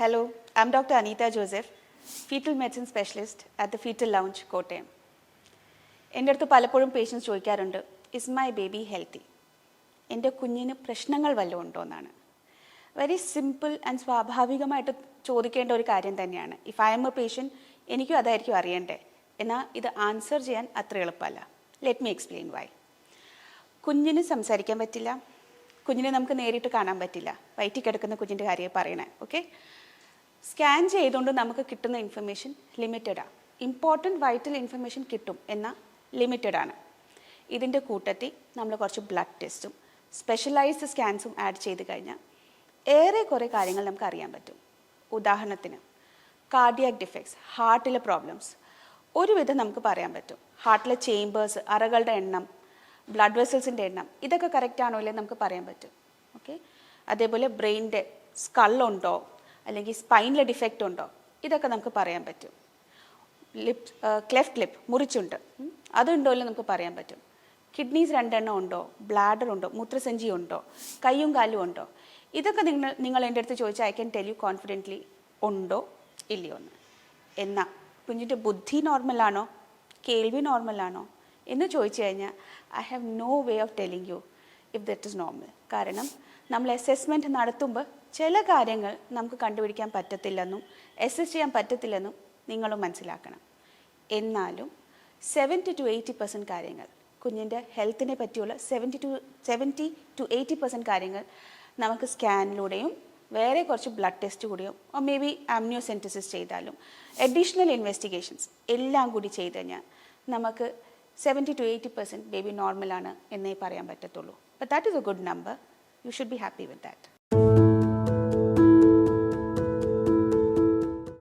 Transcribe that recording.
Hello, I'm Dr. Anita Joseph, fetal medicine specialist at the Fetal Lounge, Kottayam എന്റെ അടുത്ത് പലപ്പോഴും patients ചോദിക്കാറുണ്ട് is my baby healthy എന്റെ കുഞ്ഞിന് പ്രശ്നങ്ങൾ വല്ലതും ഉണ്ടോ എന്നാണ്. വെരി സിമ്പിൾ ആൻഡ് സ്വാഭാവികമായിട്ട് ചോദിക്കേണ്ട ഒരു കാര്യം തന്നെയാണ്. If I am a patient എനിക്കും അതായിരിക്കും അറിയണ്ടേ. എന്നാൽ ഇത് ആൻസർ ചെയ്യാൻ അത്ര എളുപ്പമല്ല. ലെറ്റ് മീ എക്സ്പ്ലെയിൻ വൈ കുഞ്ഞിന് സംസാരിക്കാൻ പറ്റില്ല. കുഞ്ഞിനെ നമുക്ക് നേരിട്ട് കാണാൻ പറ്റില്ല. വയറ്റിൽ കിടക്കുന്ന കുഞ്ഞിന്റെ കാര്യം പറയണേ ഓക്കെ സ്കാൻ ചെയ്തുകൊണ്ട് നമുക്ക് കിട്ടുന്ന ഇൻഫർമേഷൻ ലിമിറ്റഡാണ് ഇമ്പോർട്ടന്റ് വൈറ്റൽ ഇൻഫർമേഷൻ കിട്ടും എന്ന ലിമിറ്റഡ് ആണ്. ഇതിന്റെ കൂട്ടത്തിൽ നമ്മൾ കുറച്ച് ബ്ലഡ് ടെസ്റ്റും സ്പെഷ്യലൈസ്ഡ് സ്കാൻസും ആഡ് ചെയ്ത് കഴിഞ്ഞാൽ ഏറെ കുറേ കാര്യങ്ങൾ നമുക്ക് അറിയാൻ പറ്റും. ഉദാഹരണത്തിന് കാർഡിയാക് ഡിഫെക്ട്സ് ഹാർട്ടിലെ പ്രോബ്ലംസ് ഒരുവിധം നമുക്ക് പറയാൻ പറ്റും. ഹാർട്ടിലെ ചേമ്പേഴ്സ് അറകളുടെ എണ്ണം ബ്ലഡ് വെസൽസിന്റെ എണ്ണം ഇതൊക്കെ കറക്റ്റ് ആണോ ഇല്ലേ നമുക്ക് പറയാൻ പറ്റും. ഓക്കെ അതേപോലെ ബ്രെയിനിന്റെ സ്കള്ളുണ്ടോ അല്ലെങ്കിൽ സ്പൈനിലെ ഡിഫക്റ്റ് ഉണ്ടോ? ഇതൊക്കെ നമുക്ക് പറയാൻ പറ്റും. ലിപ് ക്ലെഫ്റ്റ് ലിപ്പ് മുറിച്ചുണ്ട്. അതുണ്ടോ എന്ന് നമുക്ക് പറയാൻ പറ്റും. കിഡ്നീസ് രണ്ടെണ്ണം ഉണ്ടോ? ബ്ലാഡർ ഉണ്ടോ? മൂത്രസഞ്ചി ഉണ്ടോ? കയ്യും കാലും ഉണ്ടോ? ഇതൊക്കെ നിങ്ങൾ നിങ്ങൾ എന്റെ അടുത്ത് ചോദിച്ചാൽ I can tell you confidently ഉണ്ടോ? ഇല്ലയോ എന്ന്. എന്നാൽ കുഞ്ഞിന്റെ ബുദ്ധി നോർമലാണോ കേൾവി നോർമലാണോ എന്ന് ചോദിച്ചു കഴിഞ്ഞാൽ I have no way of telling you if that is normal കാരണം നമ്മൾ അസസ്മെന്റ് നടത്തുമ്പോൾ ചില കാര്യങ്ങൾ നമുക്ക് കണ്ടുപിടിക്കാൻ പറ്റത്തില്ലെന്നും അസസ് ചെയ്യാൻ പറ്റത്തില്ലെന്നും നിങ്ങളും മനസ്സിലാക്കണം. എന്നാലും സെവന്റി ടു എയ്റ്റി പെർസെന്റ് കാര്യങ്ങൾ കുഞ്ഞിന്റെ ഹെൽത്തിനെ പറ്റിയുള്ള seventy two seventy two eighty percent കാര്യങ്ങൾ നമുക്ക് സ്കാനിലൂടെയും വേറെ കുറച്ച് ബ്ലഡ് ടെസ്റ്റ് കൂടിയോ മേ ബി ആംനിയോസെന്റിസിസ് ചെയ്താലും അഡീഷണൽ ഇൻവെസ്റ്റിഗേഷൻസ് എല്ലാം കൂടി ചെയ്ത് കഴിഞ്ഞാൽ നമുക്ക് seventy two eighty percent baby നോർമലാണ് എന്നേ പറയാൻ പറ്റത്തുള്ളൂ. But that is a good number you should be happy with that